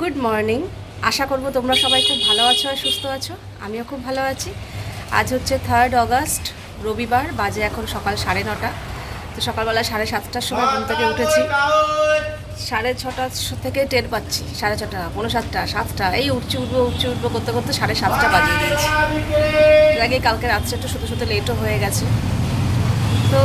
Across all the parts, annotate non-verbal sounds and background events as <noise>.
Good morning আশা করব তোমরা সবাই খুব ভালো আছো আর সুস্থ আছো। আমিও খুব ভালো আছি। আজ হচ্ছে থার্ড অগস্ট রবিবার, বাজে এখন সকাল সাড়ে নটা। তো সকালবেলা সাড়ে সাতটার সময় ঘুম থেকে উঠেছি। সাড়ে ছটা থেকে টের পাচ্ছি। সাড়ে ছটা পনেরো সাতটা সাতটা, এই উঠছি, উঠবো উঠছি, উঠবো করতে করতে সাড়ে সাতটা বাজিয়ে দিয়েছি। আগে কালকে রাত্রে একটু শুধু শুধু লেটও হয়ে গেছে। তো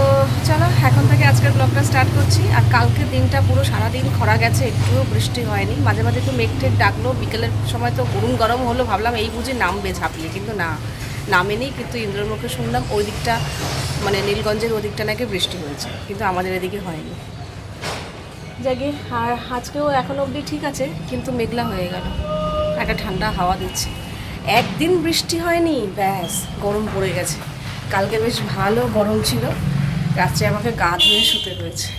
চলো, এখন থেকে আজকের ব্লগটা স্টার্ট করছি। আর কালকে দিনটা পুরো সারাদিন খরা গেছে, একটুও বৃষ্টি হয়নি। মাঝে মাঝে একটু মেঘ টেঘ ডাকলো, বিকেলের সময় তো গরম গরম হলো, ভাবলাম এই বুঝে নামবে ঝাঁপিয়ে, কিন্তু না, নামেনি, কিন্তু ইন্দ্রের মুখে শুনলাম ওই দিকটা মানে নীলগঞ্জের ওই দিকটা নাকি বৃষ্টি হয়েছে, কিন্তু আমাদের এদিকে হয়নি। জাগে আর আজকেও এখন অবধি ঠিক আছে, কিন্তু মেঘলা হয়ে গেল। একটা ঠান্ডা হাওয়া দিচ্ছে। একদিন বৃষ্টি হয়নি, ব্যাস, গরম পড়ে গেছে। কালকে বেশ ভালো গরম ছিল। রাত্রে আমাকে গা ধুয়ে শুতে হয়েছে।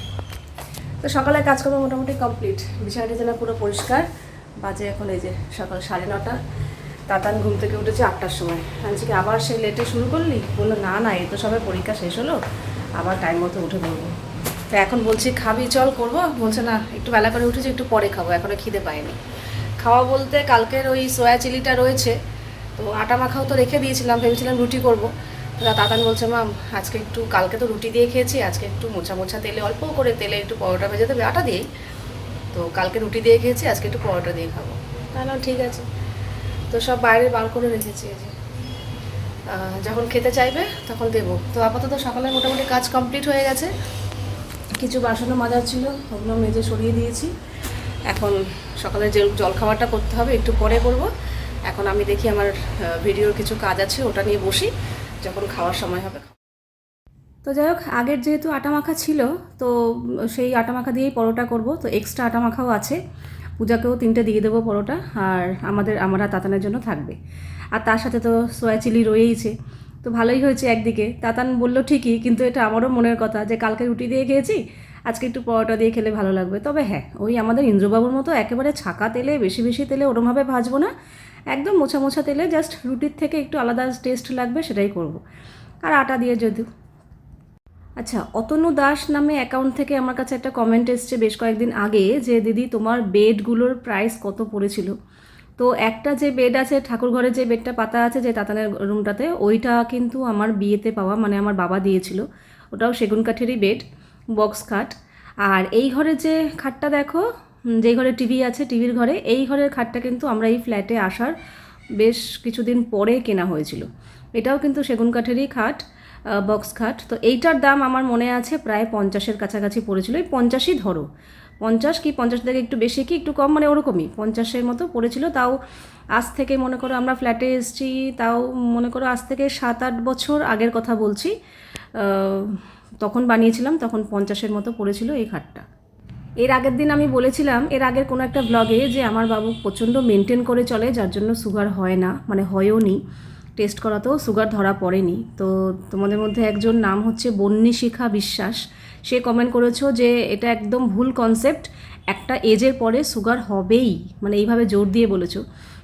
তো সকালে কাজকর্ম মোটামুটি কমপ্লিট বিছানা টিছানা পুরো পরিষ্কার। বাজে এখন এই যে সকাল সাড়ে নটা। তাতান ঘুম থেকে উঠেছে আটটার সময়। আনছি কি আবার সেই লেটে শুরু করলি? বলল, না না, এই তো সবে পরীক্ষা শেষ হলো। আবার টাইম মতো উঠে পড়ব। তো এখন বলছি, খাবি, চল করব। বলছে, না, একটু বেলা করে উঠেছি, একটু পরে খাব। এখনও খিদে পাইনি। খাওয়া বলতে কালকের ওই সোয়া চিলিটা রয়েছে। তো আটা মাখাও তো রেখে দিয়েছিলাম, ভেবেছিলাম রুটি করব। তাতান বলছে মাম আজকে একটু, কালকে তো রুটি দিয়ে খেয়েছি, আজকে একটু মোছা মোছা তেলে অল্প করে তেলে একটু পরোটা ভেজে দেবে, আটা দিয়েই। তো কালকে রুটি দিয়ে খেয়েছি, আজকে একটু পরোটা দিয়ে খাব। তাহলে ঠিক আছে। তো সব বাইরে বার করে রেখেছি যে। যখন খেতে চাইবে, তখন দেবো। তো আপাতত সকালে মোটামুটি কাজ কমপ্লিট হয়ে গেছে। কিছু বাসনও মাজার ছিল, ওগুলো মেজে সরিয়ে দিয়েছি। এখন সকালে যে জলখাবারটা করতে হবে, একটু পরে করব। এখন আমি দেখি আমার ভিডিওর কিছু কাজ আছে, ওটা নিয়ে বসি। যখন খাওয়ার সময় হবে তো যাই হোক, আগের যেহেতু আটা মাখা ছিল, তো সেই আটা মাখা দিয়েই পরোটা করব। তো এক্সট্রা আটা মাখাও আছে। পূজাকেও তিনটে দিয়ে দেবো পরোটা, আর আমাদের, আমরা তাতানের জন্য থাকবে। আর তার সাথে তো সোয়া চিলি রয়েইছে। তো ভালোই হয়েছে একদিকে। তাতান বলল, ঠিকই, কিন্তু এটা আমারও মনের কথা যে কালকে রুটি দিয়ে খেয়েছি আজকে একটু পরোটা দিয়ে খেলে ভালো লাগবে। তবে হ্যাঁ ওই আমাদের ইন্দ্রবাবুর মতো একেবারে ছাকা তেলে, বেশি বেশি তেলে ওরমভাবে ভাজবো না। একদম মোছা মোছা তেলে জাস্ট রুটির থেকে একটু আলাদা টেস্ট লাগবে, সেটাই করব। আর আটা দিয়ে যদিও। আচ্ছা অতনু দাস নামে অ্যাকাউন্ট থেকে আমার কাছে একটা কমেন্ট এসছে বেশ কয়েকদিন আগে যে, দিদি, তোমার বেডগুলোর প্রাইস কত পড়েছিল? তো একটা যে বেড আছে ঠাকুর ঘরে যে বেডটা পাতা আছে, যে তাতানের রুমটাতে ওইটা কিন্তু আমার বিয়েতে পাওয়া মানে আমার বাবা দিয়েছিল। ওটাও সেগুন কাঠেরই বেড বক্স খাট। আর এই ঘরে যে খাটটা দেখো যে ঘরে টিভি আছে, টিভির ঘরে, এই ঘরের খাটটা কিন্তু আমরা এই ফ্ল্যাটে আসার বেশ কিছুদিন পরে কেনা হয়েছিল। এটাও কিন্তু সেগুন কাঠেরই খাট বক্স খাট। তো এইটার দাম আমার মনে আছে প্রায় পঞ্চাশের কাছাকাছি পড়েছিল। এই পঞ্চাশই ধরো। পঞ্চাশ কি, পঞ্চাশ থেকে একটু বেশি কি, একটু কম মানে ওরকমই। পঞ্চাশের মতো পড়েছিল। তাও আজ থেকে মনে করো আমরা ফ্ল্যাটে এসেছি, তাও মনে করো আজ থেকে সাত আট বছর আগের কথা বলছি। তখন বানিয়েছিলাম, তখন পঞ্চাশের মতো পড়েছিল এই খাটটা। এর আগের দিন আমি বলেছিলাম, এর আগের কোনো একটা ব্লগে যে আমার বাবু প্রচণ্ড মেনটেন করে চলে, যার জন্য সুগার হয় না মানে হয়ও নি। টেস্ট করাতেও সুগার ধরা পড়েনি। তো তোমাদের মধ্যে একজন নাম হচ্ছে বন্যী শিখা বিশ্বাস। সে কমেন্ট করেছ যে এটা একদম ভুল কনসেপ্ট একটা এজের পরে সুগার হবেই মানে এইভাবে জোর দিয়ে বলেছ।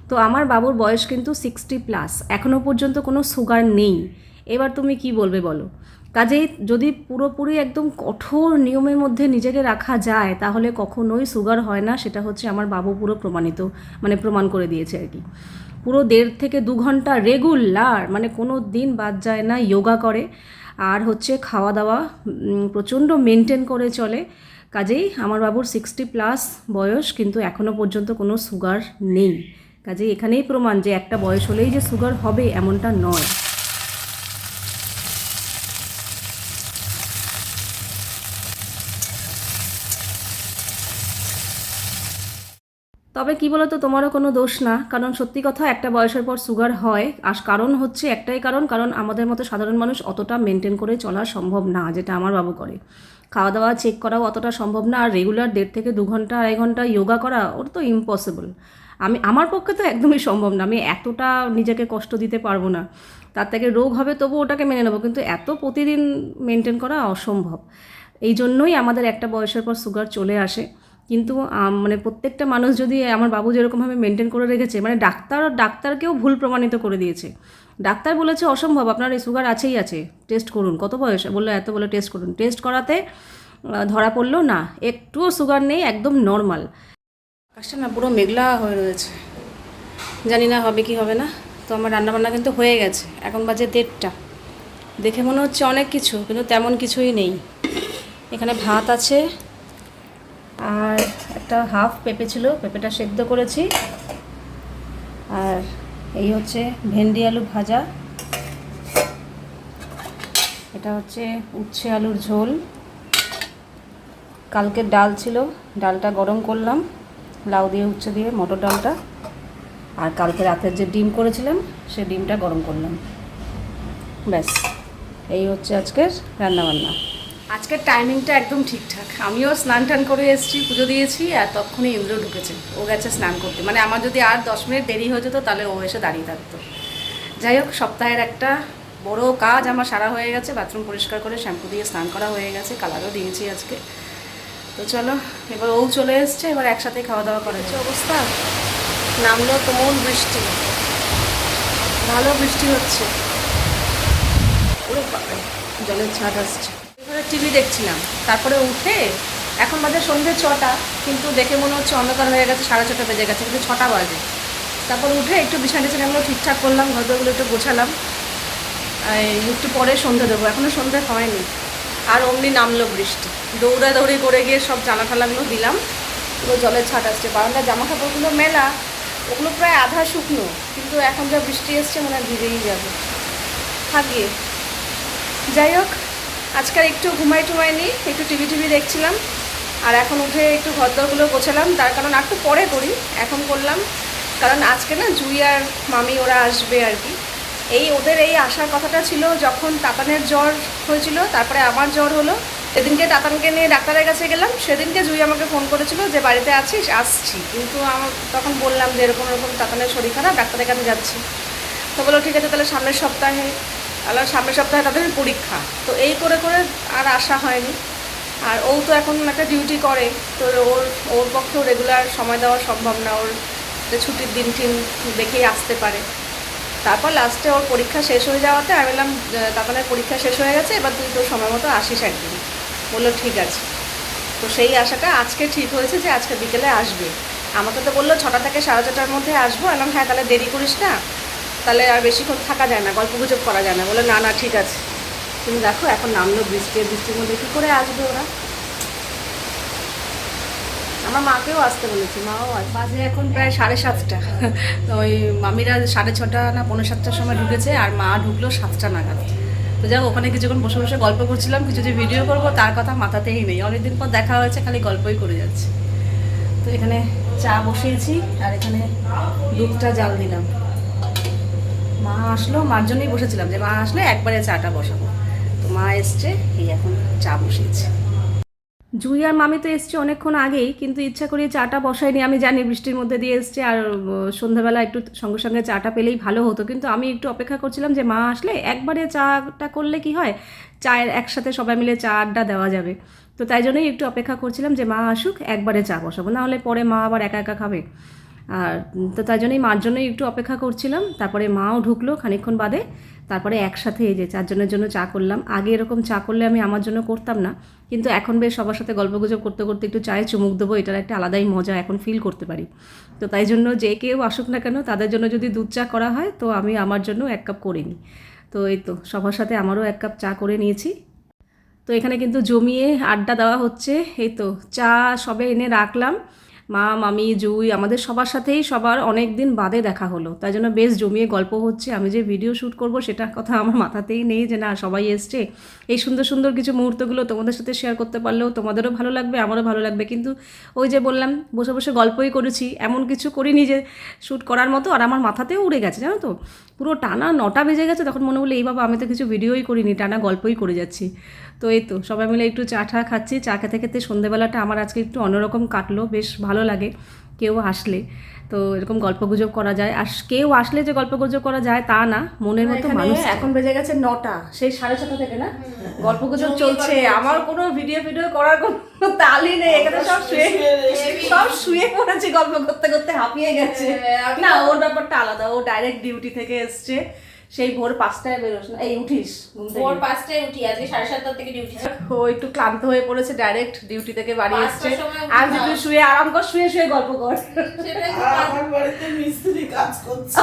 তো আমার বাবুর বয়স কিন্তু সিক্সটি প্লাস এখনও পর্যন্ত কোনো সুগার নেই। এবার তুমি কি বলবে বলো? কাজেই যদি পুরোপুরি একদম কঠোর নিয়মের মধ্যে নিজেকে রাখা যায়, তাহলে কখনোই সুগার হয় না, সেটা হচ্ছে আমার বাবু পুরো প্রমাণিত মানে প্রমাণ করে দিয়েছে আর কি। পুরো দেড় থেকে দু ঘণ্টা রেগুলার মানে কোনো দিন বাদ যায় না যোগা করে। আর হচ্ছে খাওয়া দাওয়া প্রচণ্ড মেনটেন করে চলে। কাজেই আমার বাবুর সিক্সটি প্লাস বয়স, কিন্তু এখনও পর্যন্ত কোনো সুগার নেই। কাজেই এখানেই প্রমাণ যে একটা বয়স হলেই যে সুগার হবে, এমনটা নয়। তবে কি বলতো, তোমারও কোনো দোষ না। কারণ সত্যি কথা, একটা বয়সের পর সুগার হয়। আর কারণ হচ্ছে একটাই কারণ কারণ আমাদের মতো সাধারণ মানুষ অতটা মেনটেন করে চলা সম্ভব না, যেটা আমার বাবু করে। খাওয়া দাওয়া চেক করাও অতটা সম্ভব না, আর রেগুলার দেড় থেকে দু ঘণ্টা, আড়াই ঘণ্টা যোগা করা ওটা তো ইম্পসিবল আমি, আমার পক্ষে তো একদমই সম্ভব না। আমি এতটা নিজেকে কষ্ট দিতে পারব না। তার থেকে রোগ হবে, তবু ওটাকে মেনে নেব। কিন্তু এত প্রতিদিন মেনটেন করা অসম্ভব। এই জন্যই আমাদের একটা বয়সের পর সুগার চলে আসে। কিন্তু মানে প্রত্যেকটা মানুষ যদি আমার বাবু যেরকমভাবে মেনটেন করে রেখেছে মানে ডাক্তার, ডাক্তারকেও ভুল প্রমাণিত করে দিয়েছে। ডাক্তার বলেছে অসম্ভব, আপনার এই সুগার আছেই আছে টেস্ট করুন। কত বয়স? বলল, এত বলে টেস্ট করুন। টেস্ট করাতে ধরা পড়ল, না, একটুও সুগার নেই, একদম নর্মাল আকাশটা না পুরো মেঘলা হয়ে রয়েছে। জানি না হবে কি হবে না, তো আমার রান্নাবান্না কিন্তু হয়ে গেছে। এখন বাজে দেড়টা। দেখে মনে হচ্ছে অনেক কিছু, কিন্তু তেমন কিছুই নেই। এখানে ভাত আছে আর একটা হাফ পেঁপে ছিল, পেঁপেটা সেদ্ধ করেছি। আর এই হচ্ছে ভেন্ডি আলু ভাজা। এটা হচ্ছে উচ্ছে আলুর ঝোল। কালকের ডাল ছিল, ডালটা গরম করলাম, লাউ দিয়ে, উচ্ছে দিয়ে, মটর ডালটা। আর কালকে রাতের যে ডিম করেছিলাম, সে ডিমটা গরম করলাম। ব্যাস, এই হচ্ছে আজকের রান্নাবান্না। আজকের টাইমিংটা একদম ঠিকঠাক। আমিও স্নান টান করে এসেছি, পুজো দিয়েছি, আর তখনই ইন্দ্র ঢুকেছে। ও গেছে স্নান করতে। মানে আমার যদি আর দশ মিনিট দেরি হয়ে যেত, তাহলে ও এসে দাঁড়িয়ে থাকতো। যাই হোক, সপ্তাহের একটা বড় কাজ আমার সারা হয়ে গেছে। বাথরুম পরিষ্কার করে শ্যাম্পু দিয়ে স্নান করা হয়ে গেছে, কালারও দিয়েছি আজকে। তো চলো, এবার ও চলে এসছে, এবার একসাথে খাওয়া দাওয়া করেছে অবস্থা? নামলো তুমুল বৃষ্টি। ভালো বৃষ্টি হচ্ছে। জলের ছাদ আসছে। টিভি দেখছিলাম। তারপরে উঠে এখন বাজে সন্ধ্যে ছটা, কিন্তু দেখে মনে হচ্ছে অন্ধকার হয়ে গেছে, সাড়ে ছটা বেজে গেছে, কিন্তু ছটা বাজে। তারপর উঠে একটু বিছানা টিছানাগুলো ঠিকঠাক করলাম, ঘরদোরগুলো একটু গোছালাম। একটু পরে সন্ধে দেবো এখনও সন্ধে হয়নি। আর অমনি নামলো বৃষ্টি। দৌড়া দৌড়ি করে গিয়ে সব জানা ঠালাগুলো দিলাম। পুরো জলের ছাট আসছে বারান্দার জামা কাপড়গুলো মেলা, ওগুলো প্রায় আধা শুকনো, কিন্তু এখন যা বৃষ্টি এসছে মনে হয় ভিজেই যাবে। থাকিয়ে যাই হোক আজকাল একটু ঘুমাই টুমাই নি, একটু টিভি টিভি দেখছিলাম, আর এখন উঠে একটু ঘরদরগুলো গোছালাম। তার কারণ একটু পরে করি, এখন করলাম। কারণ আজকে না জুই আর মামি ওরা আসবে আর কি। এই ওদের এই আসার কথাটা ছিল যখন তাতানের জ্বর হয়েছিল, তারপরে আমার জ্বর হলো। সেদিনকে তাতানকে নিয়ে ডাক্তারের কাছে গেলাম, সেদিনকে জুই আমাকে ফোন করেছিল যে বাড়িতে আছিস, আসছি। কিন্তু আমার তখন বললাম যে এরকম এরকম তাতানের শরীর খারাপ, ডাক্তারের কাছে যাচ্ছি। তো বলো ঠিক আছে, তাহলে সামনের সপ্তাহে আল্লাহ সামনের সপ্তাহে তাদের পরীক্ষা। তো এই করে করে আর আসা হয়নি। আর ও তো এখন একটা ডিউটি করে, তো ওর ওর পক্ষেও রেগুলার সময় দেওয়া সম্ভব না। ওর ছুটির দিন টিন দেখেই আসতে পারে। তারপর লাস্টে ওর পরীক্ষা শেষ হয়ে যাওয়াতে আমি বললাম তারপরে পরীক্ষা শেষ হয়ে গেছে, এবার তুই তোর সময় মতো আসিস একদিন। বলল, ঠিক আছে। তো সেই আশাটা আজকে ঠিক হয়েছে যে আজকে বিকেলে আসবে। আমাকে তো বলল, ছটা থেকে সাড়ে ছটার মধ্যে আসব। এলাম হ্যাঁ তাহলে দেরি করিস না। তাহলে আর বেশিক্ষণ থাকা যায় না, গল্প গুজব করা যায় না। বলে, না না, ঠিক আছে। তুমি দেখো, এখন নামলো বৃষ্টি বৃষ্টির মধ্যে কী করে আসবে ওরা? আমার মাকেও আসতে বলেছি, মাও বাজে এখন প্রায় সাড়ে সাতটা। ওই মামিরা সাড়ে ছটা না পনেরো সাতটার সময় ঢুকেছে, আর মা ঢুকলো সাতটা নাগাদ। তো যাক ওখানে কিছুক্ষণ বসে বসে গল্প করছিলাম, কিছু যে ভিডিও করব তার কথা মাথাতেই নেই। অনেকদিন পর দেখা হয়েছে, খালি গল্পই করে যাচ্ছে। তো এখানে চা বসিয়েছি, আর এখানে দুধটা জাল দিলাম। মা আসলো, মার জন্যই বসেছিলাম যে, মা আসলে একবারে চাটা বসাবো। তো মা এসছে, এই এখন চা বসিয়েছে। জুই আর মামি তো এসছে অনেকক্ষণ আগেই, কিন্তু ইচ্ছা করি চাটা বসাইনি আমি জানি বৃষ্টির মধ্যে দিয়ে এসছে আর সন্ধ্যাবেলা একটু সঙ্গে সঙ্গে চাটা পেলেই ভালো হতো। কিন্তু আমি একটু অপেক্ষা করছিলাম যে, মা আসলে একবারে চাটা করলে কি হয়? চায়ের একসাথে সবাই মিলে চা আড্ডা দেওয়া যাবে। তো তাই জন্যই একটু অপেক্ষা করছিলাম যে, মা আসুক, একবারে চা বসাবো। না হলে পরে মা আবার একা একা খাবে। আর তো তাই জন্যই মার জন্যই একটু অপেক্ষা করছিলাম। তারপরে মাও ঢুকলো খানিকক্ষণ বাদে। তারপরে একসাথে এই যে চারজনের জন্য চা করলাম। আগে এরকম চা করলে আমি আমার জন্য করতাম না। কিন্তু এখন বেশ সবার সাথে গল্পগুজব করতে করতে একটু চায়ে চুমুক দেবো, এটার একটা আলাদাই মজা এখন ফিল করতে পারি। তো তাই জন্য যে কেউ আসুক না কেন, তাদের জন্য যদি দুধ চা করা হয়, তো আমি আমার জন্য এক কাপ করে নিই। তো এই তো সবার সাথে আমারও এক কাপ চা করে নিয়েছি। তো এখানে কিন্তু জমিয়ে আড্ডা দেওয়া হচ্ছে। এই তো চা সবে এনে রাখলাম। মা, মামি, জুই আমাদের সবার সাথেই সবার অনেক দিন বাদে দেখা হলো। তাই জন্য বেশ জমিয়ে গল্প হচ্ছে। আমি যে ভিডিও শ্যুট করব সেটার কথা আমার মাথাতেই নেই যে না, সবাই এসছে। এই সুন্দর সুন্দর কিছু মুহূর্তগুলো তোমাদের সাথে শেয়ার করতে পারলেও তোমাদেরও ভালো লাগবে, আমারও ভালো লাগবে। কিন্তু ওই যে বললাম, বসে বসে গল্পই করেছি, এমন কিছু করিনি যে শ্যুট করার মতো, আর আমার মাথাতেও উড়ে গেছে, জানো তো? পুরো টানা নটা বেজে গেছে, তখন মনে হলো, এই বাবা, আমি তো কিছু ভিডিওই করিনি, টানা গল্পই করে যাচ্ছি। তো এই তো, সবাই মিলে একটু চা ঠা খাচ্ছি, চা খেতে খেতে সন্ধেবেলাটা আমার আজকে একটু অন্যরকম কাটলো, বেশ ভালো লাগে। কেউ আসলে। তো এরকম গল্প গুজব করা যায়। আর কেউ আসলে যে গল্প গুজব করা যায় তা না মনের মতো মানুষ। এখন বেজে গেছে নটা সেই সাড়ে ছটা থেকে না? গল্প গুজব চলছে। আমার কোনো ভিডিও ভিডিও করার কোনো তালি নেই। এখানে সব শুয়ে সব শুয়ে পড়েছি গল্প করতে করতে হাঁপিয়ে গেছে। না ওর ব্যাপারটা আলাদা। ও ডাইরেক্ট ডিউটি থেকে এসছে। সেই ভোর পাঁচটায় বেরোস না। এই উঠিস ভোর পাঁচটায় উঠি আজকে সাড়ে সাতটার থেকে ডিউটি ও একটু ক্লান্ত হয়ে পড়েছে ডাইরেক্ট ডিউটি থেকে বাড়ি এসছে। আর যদি শুয়ে আরাম কর শুয়ে শুয়ে গল্প কর। তো মিস্ত্রি কাজ করছে। <laughs>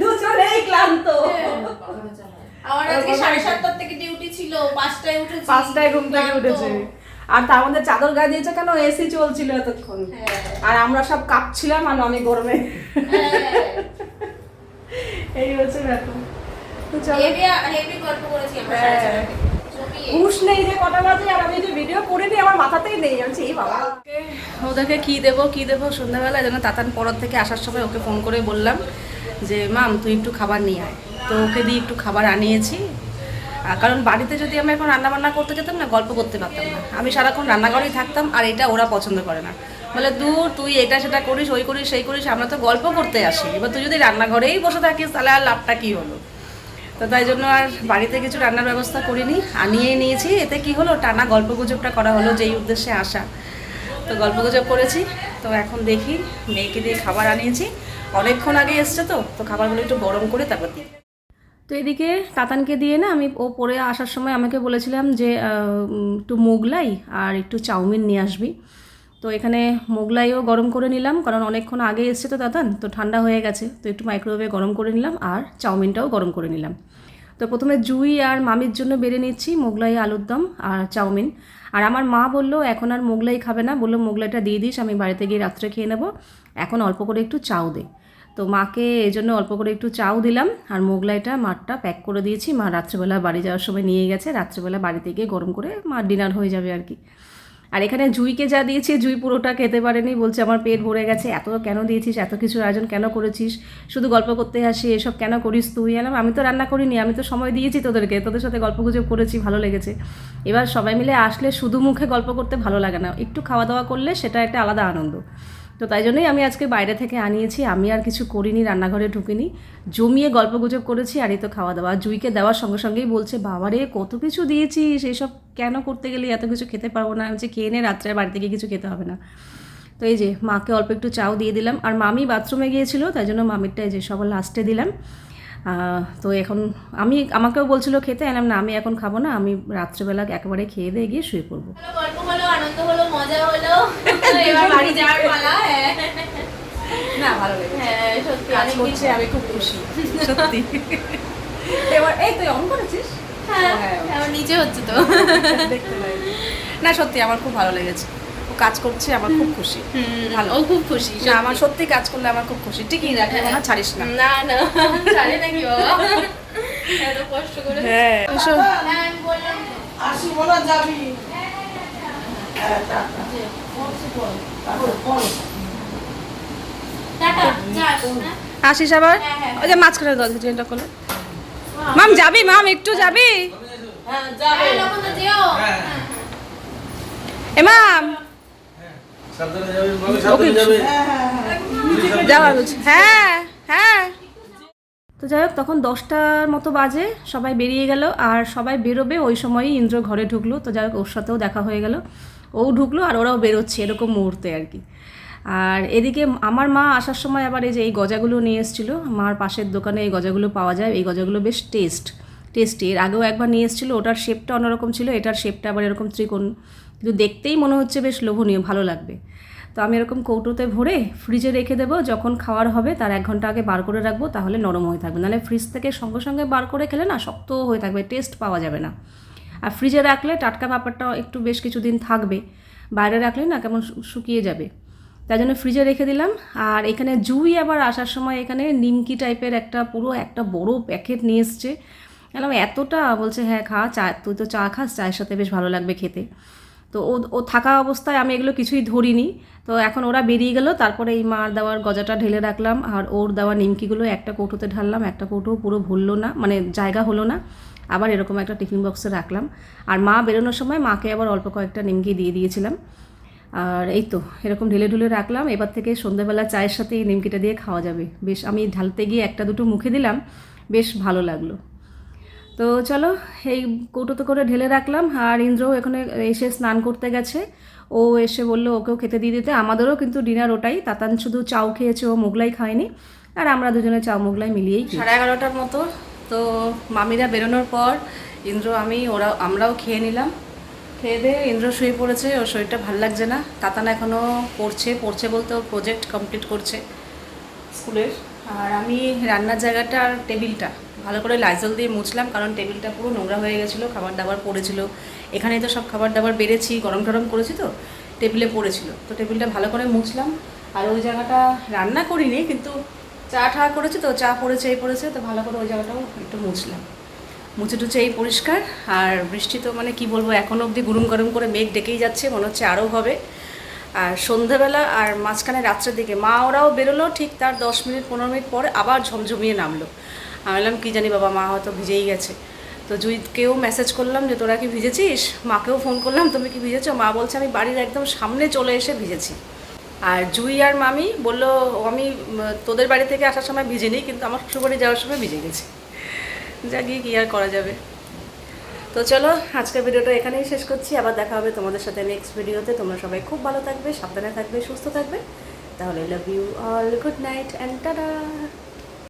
দুজনেই ক্লান্ত। আমার আজকে সাড়ে সাতটার থেকে ডিউটি ছিল পাঁচটায় উঠেছি। পাঁচটায় ঘুম থেকে। উঠেছে। আর তার মধ্যে চাদর গায়ে দিয়েছে কেন? এসি চলছিল এতক্ষণ। হ্যাঁ। আর আমরা সব কাঁপছিলাম আর আমি গরমে। হ্যাঁ। এই হচ্ছে ব্যাপার। হ্যাঁ। সাড়ে চারটার থেকে। জমিয়ে। হুশ নেই যে কটা বাজে আর আমি যে ভিডিও করে নিই আমার মাথাতেই নেই। আমি বাবা। ওদেরকে কি দেবো কি দেবো? সন্ধ্যাবেলা যেন তাতান পরত থেকে আসার সময় ওকে ফোন করে বললাম যে মাম তুই একটু খাবার নিয়ে আয়। তো ওকে দিয়ে একটু খাবার আনিয়েছি। আর কারণ বাড়িতে যদি আমি এখন রান্না বান্না করতে যেতাম না গল্প করতে পারতাম না। আমি সারাক্ষণ রান্নাঘরেই থাকতাম আর এটা ওরা পছন্দ করে না। বলে, দূর, তুই এটা সেটা করিস, ওই করিস, সেই করিস, আমরা তো গল্প করতে আসি। এবার তুই যদি রান্নাঘরেই বসে থাকিস, তাহলে আর লাভটা কী হলো? তো তাই জন্য আর বাড়িতে কিছু রান্নার ব্যবস্থা করিনি আনিয়ে নিয়েছি। এতে কি হলো, টানা গল্প গুজবটা করা হলো যেই উদ্দেশ্যে আসা। তো গল্প গুজব করেছি, তো এখন দেখি মেয়েকে দিয়ে খাবার আনিয়েছি। অনেকক্ষণ আগে এসছে তো তো খাবারগুলো একটু গরম করে তারপর দিই। তো এদিকে তাতানকে দিয়ে না, আমি ও পরে আসার সময় আমাকে বলেছিলাম যে একটু মোগলাই আর একটু চাউমিন নিয়ে আসবি। তো এখানে মোগলাইও গরম করে নিলাম, কারণ অনেকক্ষণ আগে এসছে তো তাতান তো ঠান্ডা হয়ে গেছে, তো একটু মাইক্রোওয়েভে গরম করে নিলাম আর চাউমিনটাও গরম করে নিলাম। তো প্রথমে জুই আর মামির জন্য বেড়ে নিচ্ছি মোগলাই আলুর দম আর চাউমিন। আর আমার মা বলল, এখন আর মোগলাই খাবে না। বলল, মোগলাইটা দিয়ে দিস, আমি বাড়িতে গিয়ে রাত্রে খেয়ে নেব। এখন অল্প করে একটু চাউ দে। তো মাকে এই জন্য অল্প করে একটু চাউ দিলাম, আর মোগলাইটা মারটা প্যাক করে দিয়েছি। মা রাত্রেবেলা বাড়ি যাওয়ার সময় নিয়ে গেছে, রাত্রেবেলা বাড়িতে গিয়ে গরম করে মার ডিনার হয়ে যাবে আর কি। আর এখানে জুইকে যা দিয়েছি, জুই পুরোটা খেতে পারেনি, বলছে আমার পেট ভরে গেছে, এত কেন দিয়েছিস, এত কিছুর আয়োজন কেন করেছিস, শুধু গল্প করতে আসি, এসব কেন করিস তুই? এলাম আমি তো রান্না করিনি, আমি তো সময় দিয়েছি তোদেরকে, তোদের সাথে গল্প গুজব করেছি, ভালো লেগেছে। এবার সবাই মিলে আসলে শুধু মুখে গল্প করতে ভালো লাগে না, একটু খাওয়া দাওয়া করলে সেটা একটা আলাদা আনন্দ। তো তাই জন্যই আমি আজকে বাইরে থেকে আনিয়েছি। আমি আর কিছু করিনি, রান্নাঘরে ঢুকিনি। জমিয়ে গল্প গুজব করেছি, আর এই তো খাওয়া দাওয়া। জুইকে দেওয়ার সঙ্গে সঙ্গেই বলছে, বাবারে, কত কিছু দিয়েছি সেই সব কেন করতে গেলে? এত কিছু খেতে পারব না। আমি যে খেয়ে নে, রাত্রে বাড়ি থেকে কিছু খেতে হবে না। তো এই যে, মাকে অল্প একটু চাও দিয়ে দিলাম। আর মামি বাথরুমে গিয়েছিল, তাই জন্য মামিরটা এই যে, সবার লাস্টে দিলাম। তো এখন আমি আমাকেও বলছিল খেতে এলাম না আমি এখন খাব না আমি রাত্রেবেলা একেবারে খেয়ে দিয়ে গিয়ে শুয়ে পড়ব। গল্প হলো আনন্দ হলো মজা হলো। <laughs> এবার বাড়ি যাওয়ার পালা হ্যাঁ। না ভালো হ্যাঁ সত্যি করছে আমি খুব খুশি। <laughs> সত্যি। এবার এই তুই অন করেছিস? হ্যাঁ হ্যাঁ। আমার নিচে হচ্ছে তো। দেখতে না সত্যি আমার খুব ভালো লেগেছে। কাজ করছে আমার খুব খুশি। ভালো। ও খুব খুশি না আমার সত্যি কাজ করলে আমার খুব খুশি। ঠিকই রাখে না ছাড়িস না। না না নাকি বাবা? এত কষ্ট করে। হ্যাঁ। হ্যাঁ আমি বললাম আসি বলা যাবি। হ্যাঁ, আসিস আবার? হ্যাঁ, হ্যাঁ। ওই যে মাঝখানে দশ ট্রেনটা করল মাম যাবি? মাম একটু যাবি? হ্যাঁ, যাবে। হ্যাঁ লবণ তো যেও হ্যাঁ। হ্যাঁ, হ্যাঁ, হ্যাঁ। হ্যাঁ হ্যাঁ। তো যাই হোক তখন দশটার মতো বাজে সবাই বেরিয়ে গেল আর সবাই বেরোবে ওই সময়ই ইন্দ্র ঘরে ঢুকলো। তো যাই হোক ওর সাথেও দেখা হয়ে গেল। ও ঢুকলো আর ওরাও বেরোচ্ছে এরকম মুহূর্তে আর কি। আর এদিকে আমার মা আসার সময় আবার এই যে এই গজাগুলো নিয়ে এসেছিল মার পাশের দোকানে এই গজাগুলো পাওয়া যায়। এই গজাগুলো বেশ টেস্ট টেস্টি। এর আগেও একবার নিয়ে এসেছিল ওটার শেপটা অন্যরকম ছিল এটার শেপটা আবার এরকম ত্রিকোণ কিন্তু দেখতেই মনে হচ্ছে বেশ লোভনীয়, ভালো লাগবে। তো আমি এরকম কৌটোতে ভরে ফ্রিজে রেখে দেবো, যখন খাওয়ার হবে তার এক ঘণ্টা আগে বার করে রাখব, তাহলে নরম হয়ে থাকবে। নাহলে ফ্রিজ থেকে সঙ্গে সঙ্গে বার করে খেলে না শক্ত হয়ে থাকবে টেস্ট পাওয়া যাবে না। আর ফ্রিজে রাখলে টাটকা ব্যাপারটা একটু বেশ কিছুদিন থাকবে, বাইরে রাখলে না কেমন শুকিয়ে যাবে। তাই জন্য ফ্রিজে রেখে দিলাম। আর এখানে জুই আবার আসার সময় এখানে নিমকি টাইপের একটা পুরো একটা বড় প্যাকেট নিয়ে এসছে। বললাম এতটা বলছে হ্যাঁ খা, চা, তুই তো চা খাস, চায়ের সাথে বেশ ভালো লাগবে খেতে। তো ও ও থাকা অবস্থায় আমি এগুলো কিছুই ধরিনি। তো এখন ওরা বেরিয়ে গেল, তারপরে এই মার দেওয়ার গজাটা ঢেলে রাখলাম, আর ওর দেওয়া নিমকিগুলো একটা কৌটোতে ঢাললাম, একটা কৌটো পুরো ভুললো না মানে জায়গা হলো না, আবার এরকম একটা টিফিন বক্সে রাখলাম। আর মা বেরোনোর সময় মাকে আবার অল্প কয়েকটা নিমকি দিয়ে দিয়েছিলাম। আর এই তো, এরকম ঢেলে ঢুলে রাখলাম, এবার থেকে সন্ধ্যাবেলা চায়ের সাথে এই নিমকিটা দিয়ে খাওয়া যাবে। বেশ, আমি ঢালতে গিয়ে একটা দুটো মুখে দিলাম, বেশ ভালো লাগল। তো চলো, এই কৌটোতে করে ঢেলে রাখলাম আর ইন্দ্রও এখানে এসে স্নান করতে গেছে। ও এসে বলল, ওকেও খেতে দিয়ে দিতে। আমাদেরও কিন্তু ডিনার ওটাই। তাতান শুধু চাউ খেয়েছে, ও মোগলাই খায়নি। আর আমরা দুজনে চা মোগলাই মিলিয়েই সাড়ে এগারোটার মতো। তো মামিরা বেরোনোর পর ইন্দ্র আমি, ওরা, আমরাও খেয়ে নিলাম। খেয়ে দিয়ে ইন্দ্র শুয়ে পড়েছে, ওর শরীরটা ভালো লাগছে না। তাতানা এখনও পড়ছে পড়ছে বলতে ও প্রজেক্ট কমপ্লিট করছে স্কুলের। আর আমি রান্নার জায়গাটা আর টেবিলটা। ভালো করে লাইজল দিয়ে মুছলাম, কারণ টেবিলটা পুরো নোংরা হয়ে গেছিল খাবার দাবার পড়েছিল। এখানেই তো সব খাবার দাবার বেড়েছি গরম টরম করেছি তো, টেবিলে পড়েছিল। তো টেবিলটা ভালো করে মুছলাম। আর ওই জায়গাটা রান্না করিনি, কিন্তু চা ঠা করেছি তো, চা পড়েছে, এই পড়েছে, তো ভালো করে ওই জায়গাটাও একটু মুছলাম। মুছে টুছে এই পরিষ্কার, আর বৃষ্টি তো মানে কি বলব এখনও অবধি গুরুম গরম করে মেঘ ডেকেই যাচ্ছে, মনে হচ্ছে আরও হবে। আর সন্ধ্যাবেলা আর মাঝখানে রাত্রের দিকে, মা ওরাও বেরোলো, ঠিক তার দশ মিনিট, পনেরো মিনিট পরে আবার ঝমঝমিয়ে নামলো। আমি বললাম, কী জানি বাবা, মা হয়তো ভিজেই গেছে। তো জুইকেও মেসেজ করলাম যে, তোরা কি ভিজেছিস? মাকেও ফোন করলাম, তুমি কি ভিজেছো? মা বলছে, আমি বাড়ির একদম সামনে চলে এসে ভিজেছি। আর জুই আর মামি বলল আমি তোদের বাড়ি থেকে আসার সময় ভিজিনি, কিন্তু আমার শ্বশুরবাড়ি যাওয়ার সময় ভিজে গেছি। যা গিয়ে কী আর করা যাবে? তো চলো, আজকের ভিডিওটা এখানেই শেষ করছি। আবার দেখা হবে তোমাদের সাথে নেক্সট ভিডিওতে। তোমরা সবাই খুব ভালো থাকবে, সাবধানে থাকবে, সুস্থ থাকবে। তাহলে love you all good night and tata